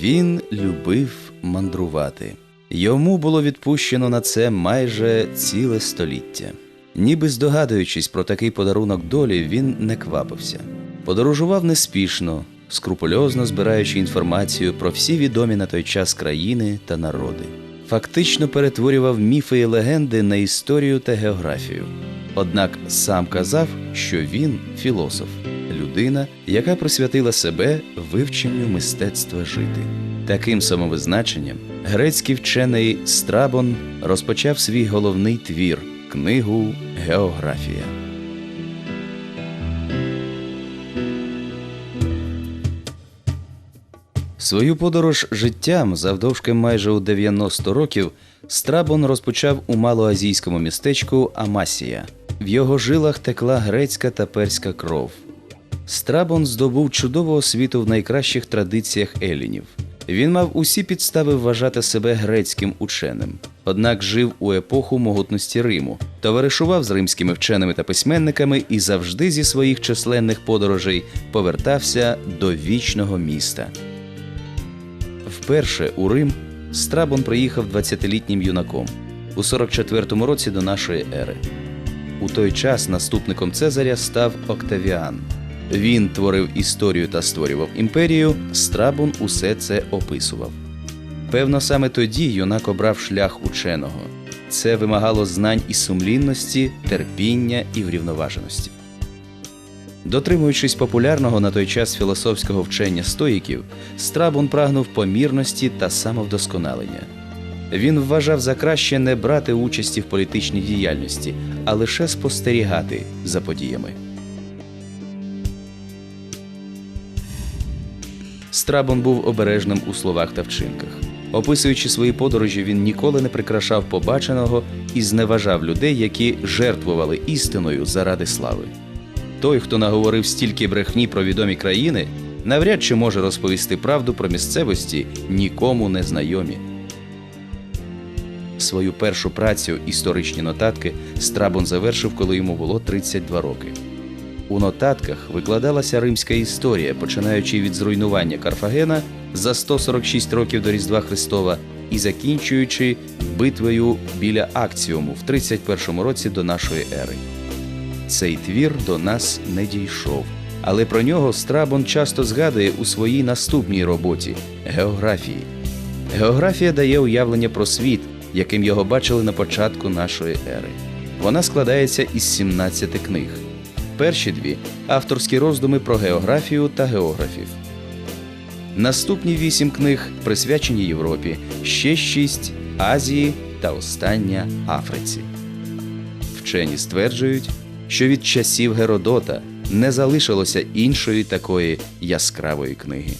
Він любив мандрувати. Йому було відпущено на це майже ціле століття. Ніби здогадуючись про такий подарунок долі, він не квапився. Подорожував неспішно, скрупульозно збираючи інформацію про всі відомі на той час країни та народи. Фактично перетворював міфи і легенди на історію та географію. Однак сам казав, що він філософ, людина, яка присвятила себе вивченню мистецтва жити. Таким самовизначенням грецький вчений Страбон розпочав свій головний твір книгу Географія. Свою подорож життям завдовжки майже у 90 років Страбон розпочав у малоазійському містечку Амасія. В його жилах текла грецька та перська кров. Страбон здобув чудову освіту в найкращих традиціях елінів. Він мав усі підстави вважати себе грецьким ученим, однак жив у епоху могутності Риму, товаришував з римськими вченими та письменниками і завжди зі своїх численних подорожей повертався до вічного міста. Вперше у Рим Страбон приїхав 20-літнім юнаком у 44-му році до нашої ери. У той час наступником Цезаря став Октавіан. Він творив історію та створював імперію, Страбон усе це описував. Певно, саме тоді юнак обрав шлях ученого. Це вимагало знань і сумлінності, терпіння і врівноваженості. Дотримуючись популярного на той час філософського вчення стоїків, Страбон прагнув помірності та самовдосконалення. Він вважав за краще не брати участі в політичній діяльності, а лише спостерігати за подіями. Страбон був обережним у словах та вчинках. Описуючи свої подорожі, він ніколи не прикрашав побаченого і зневажав людей, які жертвували істиною заради слави. Той, хто наговорив стільки брехні про відомі країни, навряд чи може розповісти правду про місцевості нікому не знайомі. Свою першу працю історичні нотатки Страбон завершив, коли йому було 32 роки. У нотатках викладалася римська історія, починаючи від зруйнування Карфагена за 146 років до Різдва Христова і закінчуючи битвою біля Акціуму в 31 році до нашої ери. Цей твір до нас не дійшов, але про нього Страбон часто згадує у своїй наступній роботі географії. Географія дає уявлення про світ, яким його бачили на початку нашої ери. Вона складається із 17 книг. Перші дві авторські роздуми про географію та географів. Наступні вісім книг присвячені Європі, ще шість Азії та остання Африці. Вчені стверджують, що від часів Геродота не залишилося іншої такої яскравої книги.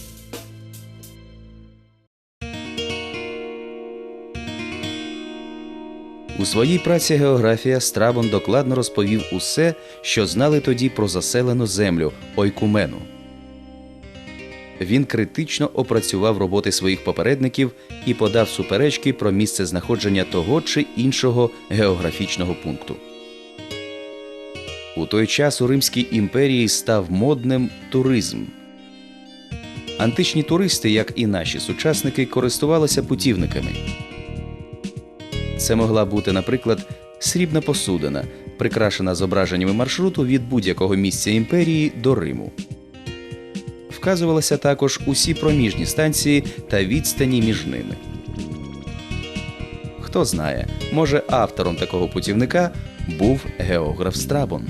У своїй праці Географія Страбон докладно розповів усе, що знали тоді про заселену землю Ойкумену. Він критично опрацював роботи своїх попередників і подав суперечки про місце знаходження того чи іншого географічного пункту. У той час у Римській імперії став модним туризм. Античні туристи, як і наші сучасники, користувалися путівниками. Це могла бути, наприклад, срібна посудина, прикрашена зображеннями маршруту від будь-якого місця імперії до Риму. Вказувалися також усі проміжні станції та відстані між ними. Хто знає, може автором такого путівника був географ Страбон.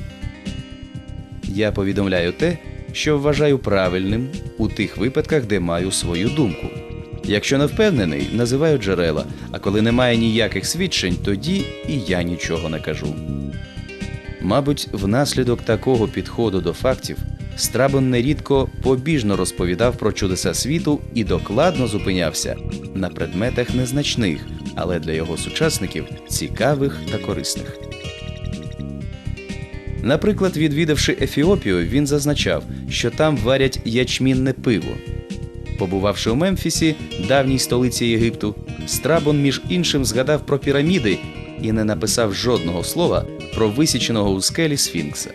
Я повідомляю те, що вважаю правильним у тих випадках, де маю свою думку. Якщо не впевнений, називаю джерела, а коли немає ніяких свідчень, тоді і я нічого не кажу. Мабуть, внаслідок такого підходу до фактів Страбон нерідко побіжно розповідав про чудеса світу і докладно зупинявся на предметах незначних, але для його сучасників цікавих та корисних. Наприклад, відвідавши Ефіопію, він зазначав, що там варять ячмінне пиво. Побувавши у Мемфісі, давній столиці Єгипту, Страбон, між іншим, згадав про піраміди і не написав жодного слова про висіченого у скелі Сфінкса.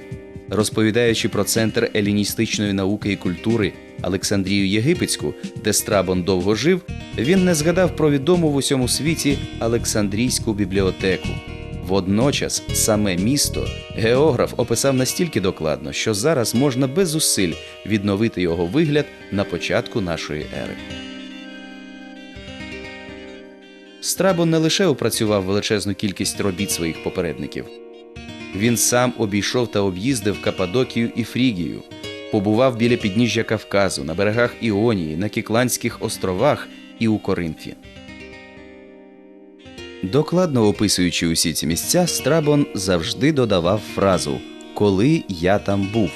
Розповідаючи про центр еліністичної науки і культури Олександрію Єгипетську, де Страбон довго жив, він не згадав про відому в усьому світі Олександрійську бібліотеку. Водночас саме місто географ описав настільки докладно, що зараз можна без зусиль відновити його вигляд на початку нашої ери. Страбон не лише опрацював величезну кількість робіт своїх попередників. Він сам обійшов та об'їздив Кападокію і Фрігію, побував біля підніжжя Кавказу, на берегах Іонії, на Кікландських островах і у Коринфі. Докладно описуючи усі ці місця, Страбон завжди додавав фразу Коли я там був.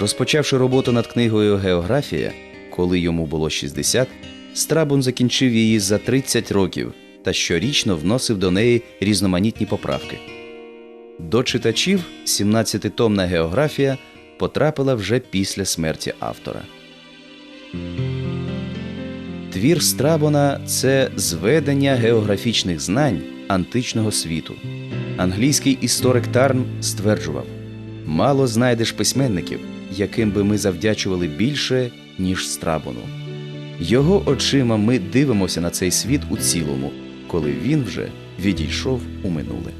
Розпочавши роботу над книгою Географія, коли йому було 60, Страбон закінчив її за 30 років та щорічно вносив до неї різноманітні поправки. До читачів 17-томна географія потрапила вже після смерті автора. Твір Страбона це зведення географічних знань античного світу. Англійський історик Тарн стверджував: мало знайдеш письменників, яким би ми завдячували більше, ніж Страбону. Його очима ми дивимося на цей світ у цілому, коли він вже відійшов у минуле.